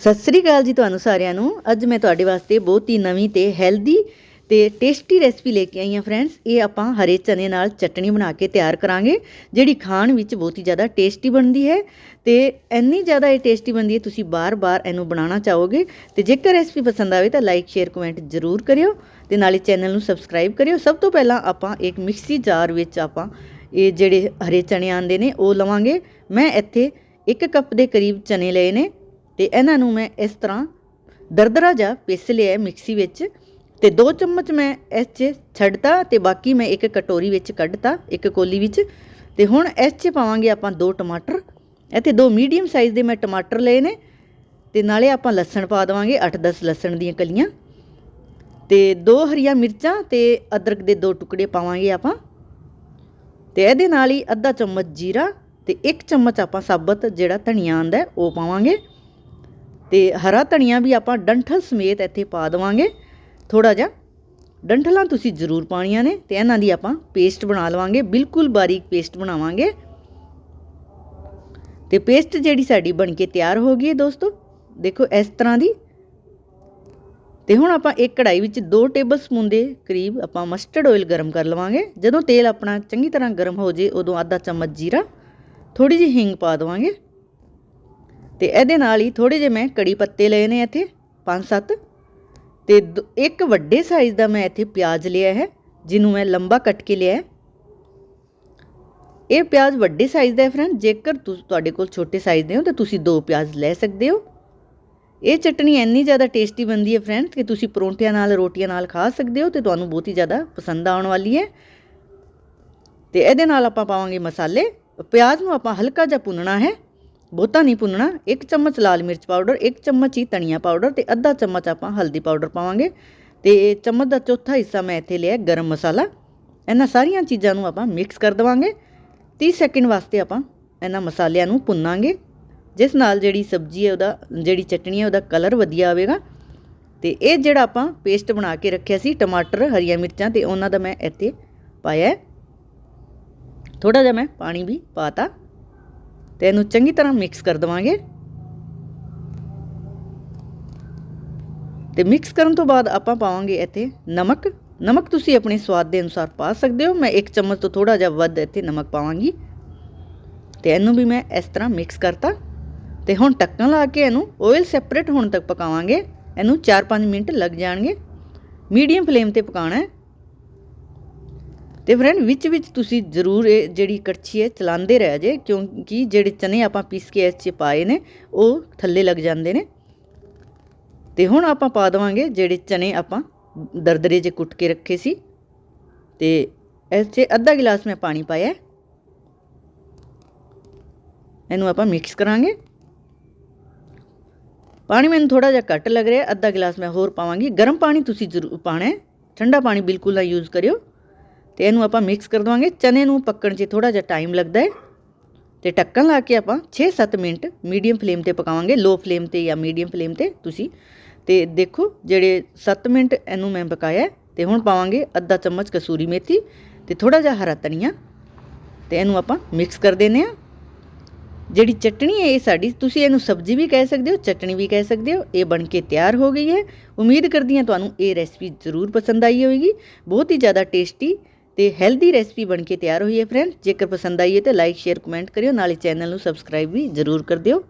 ਸਤਿ ਸ੍ਰੀ ਅਕਾਲ ਜੀ ਤੁਹਾਨੂੰ ਸਾਰਿਆਂ ਨੂੰ। ਅੱਜ ਮੈਂ ਤੁਹਾਡੇ ਵਾਸਤੇ ਬਹੁਤ ਹੀ ਨਵੀਂ ਤੇ ਹੈਲਦੀ ਤੇ ਟੇਸਟੀ ਰੈਸਪੀ ਲੈ ਕੇ ਆਈ ਹਾਂ ਫਰੈਂਡਸ। ਇਹ ਆਪਾਂ ਹਰੇ ਚਨੇ ਨਾਲ ਚਟਣੀ ਬਣਾ ਕੇ ਤਿਆਰ ਕਰਾਂਗੇ, ਜਿਹੜੀ ਖਾਣ ਵਿੱਚ ਬਹੁਤ ਹੀ ਜ਼ਿਆਦਾ ਟੇਸਟੀ ਬਣਦੀ ਹੈ ਤੇ ਇੰਨੀ ਜ਼ਿਆਦਾ ਇਹ ਟੇਸਟੀ ਬਣਦੀ ਹੈ, ਤੁਸੀਂ ਬਾਰ-ਬਾਰ ਇਹਨੂੰ ਬਣਾਉਣਾ ਚਾਹੋਗੇ। ਤੇ ਜੇਕਰ ਰੈਸਪੀ ਪਸੰਦ ਆਵੇ ਤਾਂ ਲਾਈਕ, ਸ਼ੇਅਰ, ਕਮੈਂਟ ਜ਼ਰੂਰ ਕਰਿਓ ਤੇ ਨਾਲੇ ਚੈਨਲ ਨੂੰ ਸਬਸਕ੍ਰਾਈਬ ਕਰਿਓ। ਸਭ ਤੋਂ ਪਹਿਲਾਂ ਆਪਾਂ ਇੱਕ ਮਿਕਸੀ ਜਾਰ ਵਿੱਚ ਆਪਾਂ ਇਹ ਜਿਹੜੇ ਹਰੇ ਚਨੇ ਆਂਦੇ ਨੇ, ਉਹ ਲਵਾਂਗੇ। ਮੈਂ ਇੱਥੇ 1 ਕੱਪ ਦੇ ਕਰੀਬ ਚਨੇ ਲਏ ਨੇ। ਤੇ ਇਹਨਾਂ ਨੂੰ ਮੈਂ ਇਸ ਤਰ੍ਹਾਂ ਦਰਦਰਾ ਜਿਹਾ ਪਿਸ ਲਿਆ ਮਿਕਸੀ ਵਿੱਚ ਤੇ 2 ਚਮਚ ਮੈਂ ਇਸ 'ਚ ਛੱਡਤਾ ਤੇ ਬਾਕੀ ਮੈਂ ਇੱਕ ਕਟੋਰੀ ਵਿੱਚ ਕੱਢਤਾ, ਇੱਕ ਕੋਲੀ ਵਿੱਚ। ਤੇ ਹੁਣ ਇਸ 'ਚ ਪਾਵਾਂਗੇ ਆਪਾਂ ਦੋ ਟਮਾਟਰ। ਇੱਥੇ ਦੋ ਮੀਡੀਅਮ ਸਾਈਜ਼ ਦੇ ਮੈਂ ਟਮਾਟਰ ਲਏ ਨੇ ਤੇ ਨਾਲੇ ਆਪਾਂ ਲਸਣ ਪਾ ਦੇਵਾਂਗੇ 8-10 ਲਸਣ ਦੀਆਂ ਕਲੀਆਂ। ਤੇ ਦੋ ਹਰੀਆਂ ਮਿਰਚਾਂ ਤੇ ਅਦਰਕ ਦੇ ਦੋ ਟੁਕੜੇ ਪਾਵਾਂਗੇ ਆਪਾਂ। ਤੇ ਇਹਦੇ ਨਾਲ ਹੀ ਅੱਧਾ ਚਮਚ ਜੀਰਾ ਤੇ ਇੱਕ ਚਮਚ ਆਪਾਂ ਸਾਬਤ ਜਿਹੜਾ ਧਨੀਆ ਆਂਦਾ ਉਹ ਪਾਵਾਂਗੇ। ਤੇ ਹਰਾ ਧਨੀਆ ਵੀ ਆਪਾਂ ਡੰਠਲ ਸਮੇਤ ਇੱਥੇ ਪਾ ਦੇਵਾਂਗੇ। ਥੋੜਾ ਜਿਹਾ ਡੰਠਲਾਂ ਤੁਸੀਂ ਜ਼ਰੂਰ ਪਾਣੀਆਂ ਨੇ ਤੇ ਇਹਨਾਂ ਦੀ ਆਪਾਂ ਪੇਸਟ ਬਣਾ ਲਵਾਂਗੇ। ਬਿਲਕੁਲ ਬਾਰੀਕ ਪੇਸਟ ਬਣਾਵਾਂਗੇ। ਤੇ ਪੇਸਟ ਜਿਹੜੀ ਸਾਡੀ ਬਣ ਕੇ ਤਿਆਰ ਹੋ ਗਈ ਹੈ ਦੋਸਤੋ, ਦੇਖੋ ਇਸ ਤਰ੍ਹਾਂ ਦੀ। ਤੇ ਹੁਣ ਆਪਾਂ ਇੱਕ ਕੜਾਈ ਵਿੱਚ 2 ਟੇਬਲ ਸਪੂਨ ਦੇ ਕਰੀਬ ਆਪਾਂ ਮਸਟਰਡ ਆਇਲ ਗਰਮ ਕਰ ਲਵਾਂਗੇ। ਜਦੋਂ ਤੇਲ ਆਪਣਾ ਚੰਗੀ ਤਰ੍ਹਾਂ ਗਰਮ ਹੋ ਜੇ ਉਦੋਂ ਅੱਧਾ ਚਮਚ ਜੀਰਾ ਥੋੜੀ ਜਿਹੀ ਹਿੰਗ ਪਾ ਦਵਾਂਗੇ। ਤੇ ਇਹਦੇ ਨਾਲ ਹੀ ਥੋੜੇ ਜਿਹੇ ਮੈਂ ਕੜੀ ਪੱਤੇ ਲਏ ਨੇ ਇੱਥੇ 5-7 ਤੇ ਇੱਕ ਵੱਡੇ ਸਾਈਜ਼ ਦਾ ਮੈਂ ਇੱਥੇ ਪਿਆਜ਼ ਲਿਆ ਹੈ, ਜਿਹਨੂੰ ਮੈਂ ਲੰਬਾ ਕੱਟ ਕੇ ਲਿਆ ਹੈ। ਇਹ ਪਿਆਜ਼ ਵੱਡੇ ਸਾਈਜ਼ ਦਾ ਹੈ ਫਰੈਂਡ, ਜੇਕਰ ਤੁਹਾਡੇ ਕੋਲ ਛੋਟੇ ਸਾਈਜ਼ ਦੇ ਹੋ ਤਾਂ ਤੁਸੀਂ ਦੋ ਪਿਆਜ਼ ਲੈ ਸਕਦੇ ਹੋ। ਇਹ ਚਟਨੀ ਇੰਨੀ ਜ਼ਿਆਦਾ ਟੇਸਟੀ ਬਣਦੀ ਹੈ ਫਰੈਂਡ ਕਿ ਤੁਸੀਂ ਪਰੌਂਠਿਆਂ ਨਾਲ, ਰੋਟੀਆਂ ਨਾਲ ਖਾ ਸਕਦੇ ਹੋ ਤੇ ਤੁਹਾਨੂੰ ਬਹੁਤ ਹੀ ਜ਼ਿਆਦਾ ਪਸੰਦ ਆਉਣ ਵਾਲੀ ਹੈ। ਤੇ ਇਹਦੇ ਨਾਲ ਆਪਾਂ ਪਾਵਾਂਗੇ ਮਸਾਲੇ। ਪਿਆਜ਼ ਨੂੰ ਆਪਾਂ ਹਲਕਾ ਜਿਹਾ ਭੁੰਨਣਾ ਹੈ। ਬਹੁਤਾ ਨਹੀਂ ਭੁੰਨਣਾ। ਇੱਕ ਚਮਚ ਲਾਲ ਮਿਰਚ ਪਾਊਡਰ, ਇੱਕ ਚਮਚ ਹੀ ਧਨੀਆ ਪਾਊਡਰ ਤੇ ਅੱਧਾ ਚਮਚ ਆਪਾਂ ਹਲਦੀ ਪਾਊਡਰ ਪਾਵਾਂਗੇ। ਤੇ ਚਮਚ ਦਾ ਚੌਥਾ ਹਿੱਸਾ ਮੈਂ ਇੱਥੇ ਲਿਆ ਗਰਮ ਮਸਾਲਾ। ਇਹਨਾਂ ਸਾਰੀਆਂ ਚੀਜ਼ਾਂ ਨੂੰ ਆਪਾਂ ਮਿਕਸ ਕਰ ਦੇਵਾਂਗੇ। 30 ਸੈਕਿੰਡ ਵਾਸਤੇ ਆਪਾਂ ਇਹਨਾਂ ਮਸਾਲਿਆਂ ਨੂੰ ਭੁੰਨਾਂਗੇ। ਜਿਸ ਨਾਲ ਜਿਹੜੀ ਸਬਜ਼ੀ ਹੈ ਉਹਦਾ, ਜਿਹੜੀ ਚਟਣੀ ਹੈ ਉਹਦਾ ਕਲਰ ਵਧੀਆ ਆਵੇਗਾ। ਤੇ ਇਹ ਜਿਹੜਾ ਆਪਾਂ ਪੇਸਟ ਬਣਾ ਕੇ ਰੱਖਿਆ ਸੀ ਟਮਾਟਰ, ਹਰੀਆਂ ਮਿਰਚਾਂ ਤੇ ਉਹਨਾਂ ਦਾ ਮੈਂ ਇੱਥੇ ਪਾਇਆ ਥੋੜਾ ਜਿਹਾ ਮੈਂ ਪਾਣੀ ਵੀ ਪਾਤਾ ਤੇ ਇਹਨੂੰ ਚੰਗੀ ਤਰ੍ਹਾਂ ਮਿਕਸ ਕਰ ਦਵਾਂਗੇ। ਤੇ ਮਿਕਸ ਕਰਨ ਤੋਂ ਬਾਅਦ ਆਪਾਂ ਪਾਵਾਂਗੇ ਇੱਥੇ ਨਮਕ। ਨਮਕ ਤੁਸੀਂ ਆਪਣੇ ਸਵਾਦ ਦੇ ਅਨੁਸਾਰ ਪਾ ਸਕਦੇ ਹੋ। ਮੈਂ ਇੱਕ ਚਮਚ ਤੋਂ ਥੋੜਾ ਜਿਹਾ ਵੱਧ ਇੱਥੇ ਨਮਕ ਪਾਵਾਂਗੀ। ਤੇ ਇਹਨੂੰ ਵੀ ਮੈਂ ਇਸ ਤਰ੍ਹਾਂ ਮਿਕਸ ਕਰਤਾ। ਤੇ ਹੁਣ ਟੱਕਣ ਲਾ ਕੇ ਇਹਨੂੰ ਆਇਲ ਸੈਪਰੇਟ ਹੋਣ ਤੱਕ ਪਕਾਵਾਂਗੇ। ਇਹਨੂੰ 4-5 ਮਿੰਟ ਲੱਗ ਜਾਣਗੇ। ਮੀਡੀਅਮ ਫਲੇਮ ਤੇ ਪਕਾਉਣਾ ਹੈ। ਤੇ ਫਰੈਂਡ ਵਿੱਚ ਵਿੱਚ ਤੁਸੀਂ ਜ਼ਰੂਰ ਇਹ ਜਿਹੜੀ ਕੜਛੀ ਹੈ ਚਲਾਉਂਦੇ ਰਹਿ ਜੇ, ਕਿਉਂਕਿ ਜਿਹੜੇ ਚਨੇ ਆਪਾਂ ਪੀਸ ਕੇ ਇਸ 'ਚ ਪਾਏ ਨੇ, ਉਹ ਥੱਲੇ ਲੱਗ ਜਾਂਦੇ ਨੇ। ਤੇ ਹੁਣ ਆਪਾਂ ਪਾ ਦਵਾਂਗੇ ਜਿਹੜੇ ਚਨੇ ਆਪਾਂ ਦਰਦਰੇ 'ਚ ਕੁੱਟ ਕੇ ਰੱਖੇ ਸੀ। ਤੇ ਇਸ 'ਚ ਅੱਧਾ ਗਿਲਾਸ ਮੈਂ ਪਾਣੀ ਪਾਇਆ। ਇਹਨੂੰ ਆਪਾਂ ਮਿਕਸ ਕਰਾਂਗੇ। ਪਾਣੀ ਮੈਨੂੰ ਥੋੜਾ ਜਿਹਾ ਘੱਟ ਲੱਗ ਰਿਹਾ, ਅੱਧਾ ਗਿਲਾਸ ਮੈਂ ਹੋਰ ਪਾਵਾਂਗੀ। ਗਰਮ ਪਾਣੀ ਤੁਸੀਂ ਜ਼ਰੂਰ ਪਾਣਾ ਹੈ। ਠੰਡਾ ਪਾਣੀ ਬਿਲਕੁਲ ਨਾ ਯੂਜ਼ ਕਰਿਓ। ਤੇ ਇਹਨੂੰ ਆਪਾਂ ਮਿਕਸ ਕਰ ਦਵਾਂਗੇ। ਚਨੇ ਨੂੰ ਪੱਕਣ 'ਚ ਥੋੜਾ ਜਿਹਾ ਟਾਈਮ ਲੱਗਦਾ ਹੈ। ਤੇ ਢੱਕਣ ਲਾ ਕੇ ਆਪਾਂ 6-7 ਮਿੰਟ ਮੀਡੀਅਮ ਫਲੇਮ ਤੇ ਪਕਾਵਾਂਗੇ। ਲੋ ਫਲੇਮ ਤੇ ਜਾਂ ਮੀਡੀਅਮ ਫਲੇਮ ਤੇ ਤੁਸੀਂ। ਤੇ ਦੇਖੋ ਜਿਹੜੇ 7 ਮਿੰਟ ਇਹਨੂੰ ਮੈਂ ਪਕਾਇਆ ਤੇ ਹੁਣ ਪਾਵਾਂਗੇ ਅੱਧਾ ਚਮਚ ਕਸੂਰੀ ਮੇਥੀ ਤੇ ਥੋੜਾ ਜਿਹਾ ਹਰਾ ਧਨੀਆ। ਤੇ ਇਹਨੂੰ ਆਪਾਂ ਮਿਕਸ ਕਰ ਦਿੰਨੇ ਆ ਜਿਹੜੀ ਚਟਣੀ ਹੈ ਇਹ ਸਾਡੀ, ਤੁਸੀਂ ਇਹਨੂੰ ਸਬਜ਼ੀ ਵੀ ਕਹਿ ਸਕਦੇ ਹੋ, ਚਟਣੀ ਵੀ ਕਹਿ ਸਕਦੇ ਹੋ। ਇਹ ਬਣ ਕੇ ਤਿਆਰ ਹੋ ਗਈ ਹੈ। ਉਮੀਦ ਕਰਦੀ ਹਾਂ ਤੁਹਾਨੂੰ ਇਹ ਰੈਸਪੀ ਜ਼ਰੂਰ ਪਸੰਦ ਆਈ ਹੋਵੇਗੀ। ਬਹੁਤ ਹੀ ਜ਼ਿਆਦਾ ਟੇਸਟੀ ਤੇ ਹੈਲਦੀ ਰੈਸਪੀ ਬਣ ਕੇ ਤਿਆਰ ਹੋਈ ਹੈ ਫਰੈਂਡ ਜੇਕਰ ਪਸੰਦ ਆਈ ਹੈ ਤਾਂ ਲਾਈਕ ਸ਼ੇਅਰ ਕਮੈਂਟ ਕਰਿਓ। ਨਾਲੇ ਚੈਨਲ ਨੂੰ ਸਬਸਕ੍ਰਾਈਬ ਵੀ ਜ਼ਰੂਰ ਕਰ ਦਿਓ।